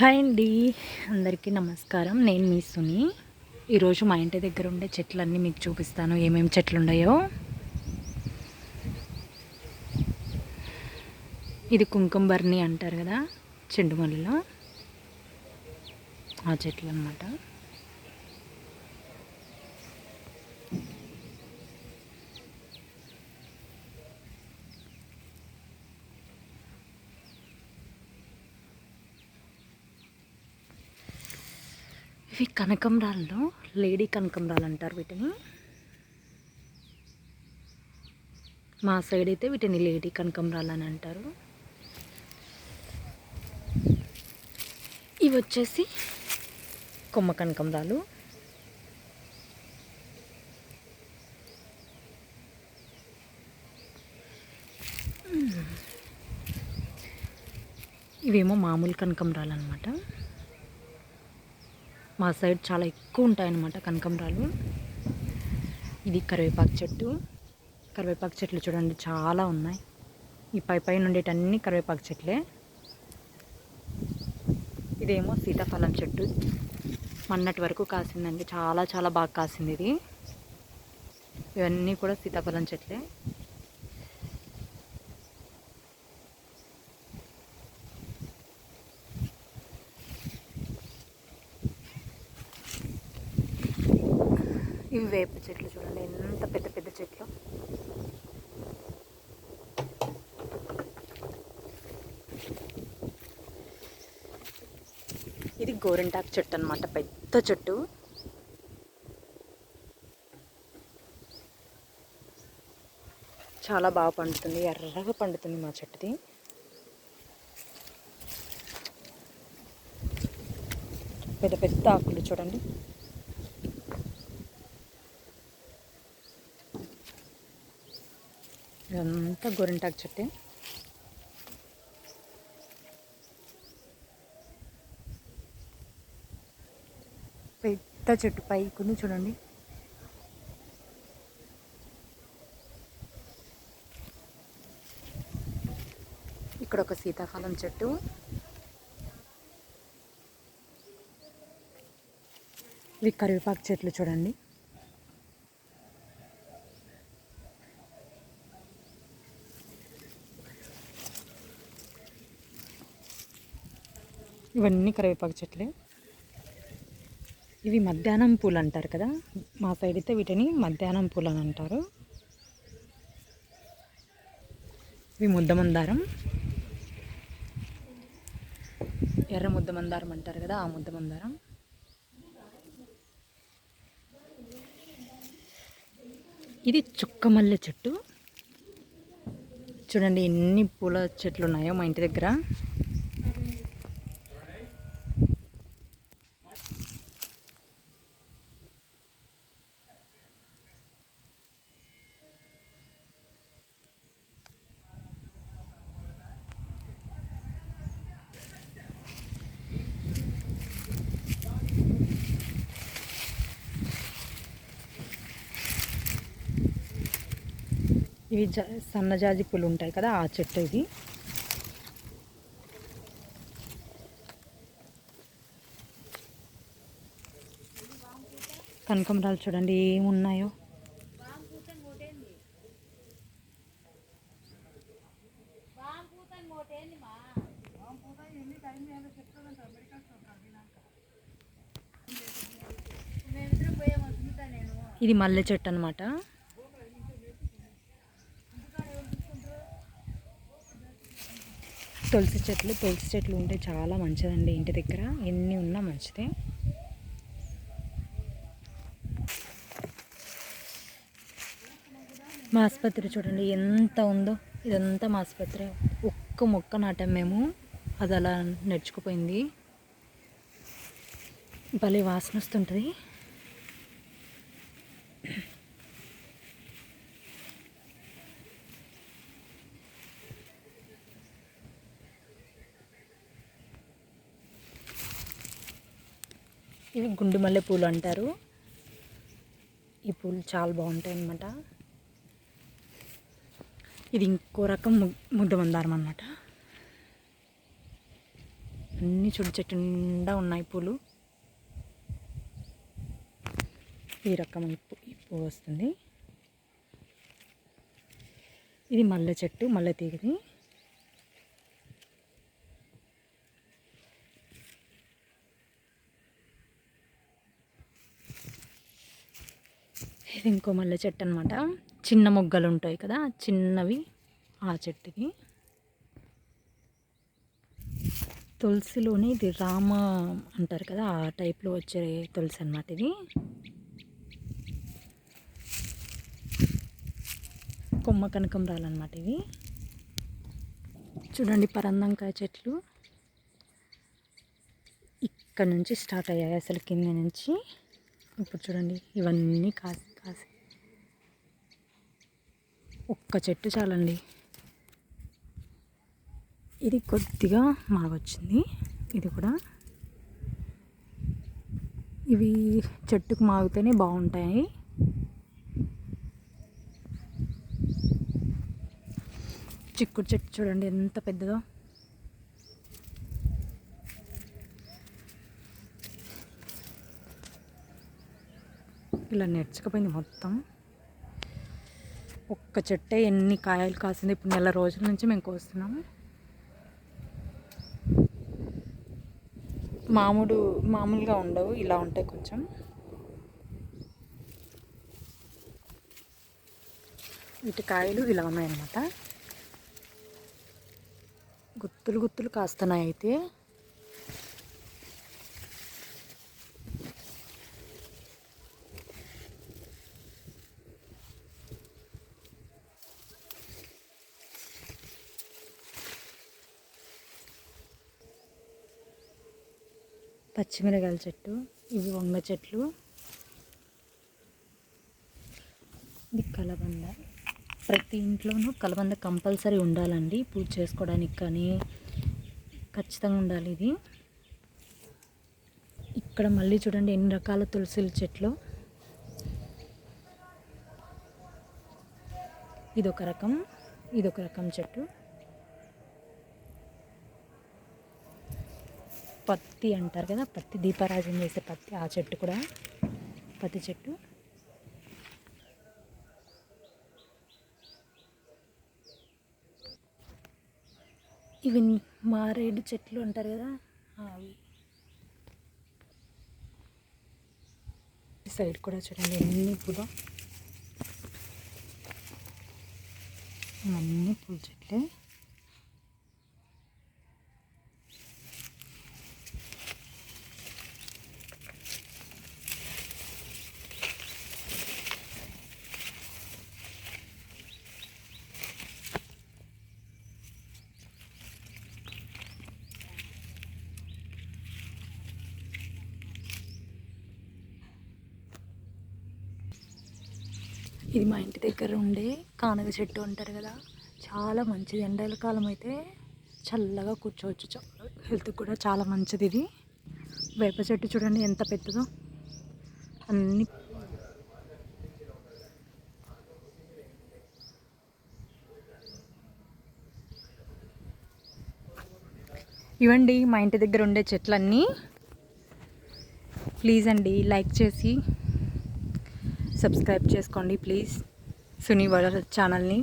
Hi అండి. అందరికీ నమస్కారం. నేను మీ సుని. ఈరోజు మా ఇంటి దగ్గర ఉండే చెట్లన్నీ మీకు చూపిస్తాను. ఏమేమి చెట్లు ఉన్నాయో ఇది కుంకుంబర్ని అంటారు కదా చెండుమల్లిలో ఆ చెట్లు అనమాట ఇవి కనకంరాళ్ళు లేడీ కనకంబరాలు అంటారు వీటిని. మా సైడ్ అయితే వీటిని లేడీ కనకంబరాలు అని అంటారు. ఇవి వచ్చేసి కొమ్మ కనకంబరాలు. ఇవేమో మామూలు కనకంబరాలు అనమాట మా సైడ్ చాలా ఎక్కువ ఉంటాయన్నమాట కనకంబరాలు. ఇది కరివేపాకు చెట్టు. కరివేపాకు చెట్లు చూడండి చాలా ఉన్నాయి. ఈ పై పైన ఉండేటన్ని కరివేపాకు చెట్లే. ఇదేమో సీతాఫలం చెట్టు. మొన్నటి వరకు కాసిందండి. చాలా చాలా బాగా కాసింది ఇది. ఇవన్నీ కూడా సీతాఫలం చెట్లే. ఇవి వేప చెట్లు చూడండి ఎంత పెద్ద పెద్ద చెట్లు. ఇది గోరింటాకు చెట్టు అనమాట పెద్ద చెట్టు. చాలా బాగా పండుతుంది ఎర్రగా పండుతుంది మా చెట్టుది. పెద్ద పెద్ద ఆకులు చూడండి. ఇదంతా గోరింటాకు చెట్టు పెద్ద చెట్టు పైకుంది చూడండి. ఇక్కడ ఒక సీతాఫలం చెట్టు. ఇవి కరివేపాకు చెట్లు చూడండి. ఇవన్నీ కరివేపాకు చెట్లే. ఇవి మధ్యాహ్నం పూలు అంటారు కదా మా సైడ్ అయితే వీటిని మధ్యాహ్నం పూలు అని అంటారు. ఇవి ముద్ద మందారం. ఎర్ర ముద్ద మందారం అంటారు కదా ఆ ముద్ద మందారం. ఇది చుక్క మల్లె చెట్టు. చూడండి ఎన్ని పూల చెట్లు ఉన్నాయో మా ఇంటి దగ్గర. ఇవి జా సన్నజాజి పూలు ఉంటాయి కదా ఆ చెట్టు ఇది. కనకంబరాలు చూడండి ఏమున్నాయో. ఇది మల్లె చెట్టు అనమాట తులసి చెట్లు తులసి చెట్లు ఉంటే చాలా మంచిదండి ఇంటి దగ్గర. ఎన్ని ఉన్నా మంచిదే. మా ఆసుపత్రి చూడండి ఎంత ఉందో. ఇదంతా మా ఆసుపత్రి. ఒక్క మొక్క నాటాం మేము. అది అలా నడుచుకుపోయింది. భలే వాసన వస్తుంటుంది. ఇవి గుండు మల్లె పూలు అంటారు. ఈ పూలు చాలా బాగుంటాయి అన్నమాట ఇది ఇంకో రకం ముద్ద మందారం అన్నమాట. అన్నీ చుడు చెట్టు నిండా ఉన్నాయి పూలు. ఈ రకం పూ- ఈ పువ్వు వస్తుంది. ఇది మల్లె చెట్టు మల్లె తీగది. ఇది ఇంకో మల్లె చెట్టు అనమాట చిన్న మొగ్గలు ఉంటాయి కదా చిన్నవి ఆ చెట్టుకి. తులసిలోని ఇది రామ అంటారు కదా ఆ టైప్లో వచ్చే తులసి అనమాట ఇది. కొమ్మ కనకంబరాలు అనమాట ఇవి. చూడండి పరందంకాయ చెట్లు. ఇక్కడ నుంచి స్టార్ట్ అయ్యాయి అసలు కింద నుంచి. ఇప్పుడు చూడండి ఇవన్నీ కాసి కాసి ఒక్క చెట్టు చాలండి. ఇది కొద్దిగా మాగొచ్చింది ఇది కూడా. ఇవి చెట్టుకు మాగితేనే బాగుంటాయి. చిక్కుడు చెట్టు చూడండి ఎంత పెద్దదో. ఇలా నెడ్చుకుపోయింది మొత్తం. ఒక్క చెట్టే ఎన్ని కాయలు కాసింది? ఇప్పుడు నెల రోజుల నుంచి మేము కోస్తున్నాము. మామూలు మామూలుగా ఉండవు ఇలా ఉంటాయి కొంచెం. వీటి కాయలు ఇలా ఉన్నాయన్నమాట. గుత్తులు గుత్తులు కాస్తున్నాయి అయితే. పచ్చిమిరకాయల చెట్టు ఇవి వంగ చెట్లు. ఇది కలబంద. ప్రతి ఇంట్లోనూ కలబంద కంపల్సరీ ఉండాలండి. పూజ చేసుకోవడానికి కానీ ఖచ్చితంగా ఉండాలి ఇది. ఇక్కడ మళ్ళీ చూడండి ఎన్ని రకాల తులసిల చెట్లు. ఇదొక రకం. ఇదొక రకం చెట్టు. పత్తి అంటారు కదా పత్తి దీపారాజం చేసే పత్తి ఆ చెట్టు కూడా. పత్తి చెట్టు. ఇవి మారేడు చెట్లు అంటారు కదా అవి. సైడ్ కూడా చూడండి ఎన్ని పూలు. అన్ని పూల చెట్లే. ఇది మా ఇంటి దగ్గర ఉండే కానగ చెట్టు అంటారు కదా. చాలా మంచిది ఎండల కాలం అయితే చల్లగా కూర్చోవచ్చు. చాలా హెల్త్ కూడా చాలా మంచిది ఇది. వేప చెట్టు చూడండి ఎంత పెద్దదో. అన్ని ఇవండి మా ఇంటి దగ్గర ఉండే చెట్లన్నీ. ప్లీజ్ అండి లైక్ చేసి సబ్స్క్రైబ్ చేసుకోండి ప్లీజ్ సునీ వాళ్ళ ఛానల్ని.